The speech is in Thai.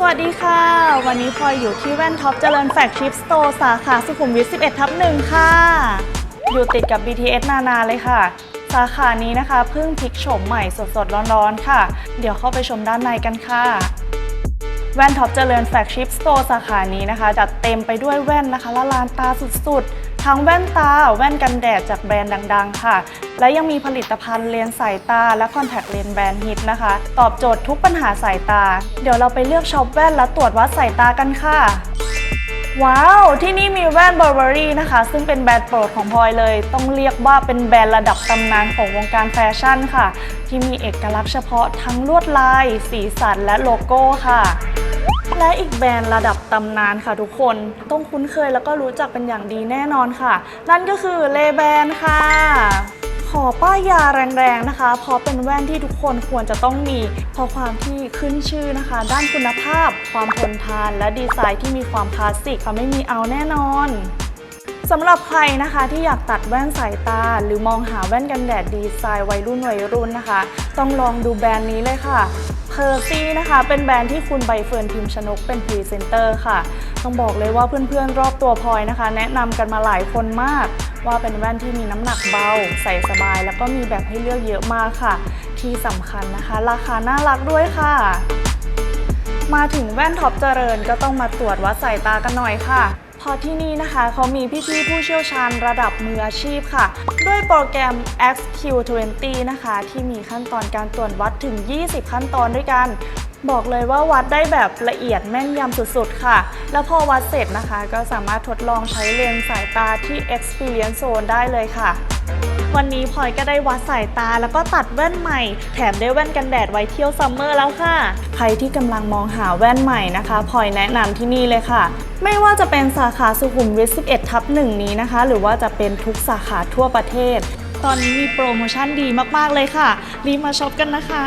สวัสดีค่ะ วันนี้พลอยอยู่ที่แว่นท็อปเจริญแฟกชิปสโตร์สาขาสุขุมวิท 11 ทับหนึ่งค่ะ อยู่ติดกับ BTS นานาเลยค่ะ สาขานี้นะคะเพิ่งพลิกโฉมใหม่สดๆ ร้อนๆ ค่ะ เดี๋ยวเข้าไปชมด้านในกันค่ะ แว่นท็อปเจริญแฟกชิปสโตร์สาขานี้นะคะ จัดเต็มไปด้วยแว่นนะคะละลานตาสุดๆ ทั้งแว่นตา แว่นกันแดดจากแบรนด์ดัง ๆ ค่ะ และยังมีผลิตภัณฑ์เลนส์สายตา และคอนแทคเลนส์แบรนด์ฮิตนะคะ ตอบโจทย์ทุกปัญหาสายตา เดี๋ยวเราไปเลือกช็อปแว่นและตรวจวัดสายตากันค่ะว้าว ที่นี่มีแว่น Burberry นะคะ ซึ่งเป็นแบรนด์โปรดของพลอยเลย ต้องเรียกว่าเป็นแบรนด์ระดับตำนานของวงการแฟชั่นค่ะ ที่มีเอกลักษณ์เฉพาะทั้งลวดลาย สีสันและโลโก้ค่ะ และอีกแบรนด์ระดับตำนานค่ะทุกคน ต้องคุ้นเคยแล้วก็รู้จักเป็นอย่างดีแน่นอนค่ะ นั่นก็คือเลแบนค่ะขอป้ายยาแรงๆนะคะ เพราะเป็นแว่นที่ทุกคนควรจะต้องมี เพราะความที่ขึ้นชื่อนะคะ ด้านคุณภาพ ความทนทาน และดีไซน์ที่มีความคลาสสิกค่ะไม่มีเอาแน่นอน สำหรับใครนะคะที่อยากตัดแว่นสายตา หรือมองหาแว่นกันแดดดีไซน์วัยรุ่นวัยรุ่นนะคะ ต้องลองดูแบรนด์นี้เลยค่ะเพอร์ซี่นะคะเป็นแบรนด์ที่คุณใบเฟิร์นพิมชนกเป็นพรีเซนเตอร์ค่ะ ต้องบอกเลยว่าเพื่อนๆ รอบตัวพลอยนะคะ แนะนำกันมาหลายคนมาก ว่าเป็นแว่นที่มีน้ำหนักเบา ใส่สบาย แล้วก็มีแบบให้เลือกเยอะมากค่ะ ที่สำคัญนะคะ ราคาน่ารักด้วยค่ะ มาถึงแว่นท็อปเจริญก็ต้องมาตรวจวัดสายตากันหน่อยค่ะ พอที่นี่นะคะเขามีพี่ๆผู้เชี่ยวชาญระดับมืออาชีพค่ะ ด้วยโปรแกรม XQ20 นะคะ ที่มีขั้นตอนการตรวจวัดถึง 20 ขั้นตอนด้วยกัน บอกเลยว่าวัดได้แบบละเอียดแม่นยำสุดๆ ค่ะ แล้วพอวัดเสร็จนะคะ ก็สามารถทดลองใช้เลนส์สายตาที่ Experience Zone ได้เลยค่ะ วันนี้พลอยก็ได้วัดสายตาแล้วก็ตัดแว่นใหม่ แถมได้แว่นกันแดดไว้เที่ยวซัมเมอร์แล้วค่ะ ใครที่กำลังมองหาแว่นใหม่นะคะพลอยแนะนำที่นี่เลยค่ะ ไม่ว่าจะเป็นสาขาสุขุมวิท 11 ทับหนึ่งนี้นะคะ หรือว่าจะเป็นทุกสาขาทั่วประเทศ ตอนนี้มีโปรโมชั่นดีมากๆเลยค่ะ รีบมาช็อปกันนะคะ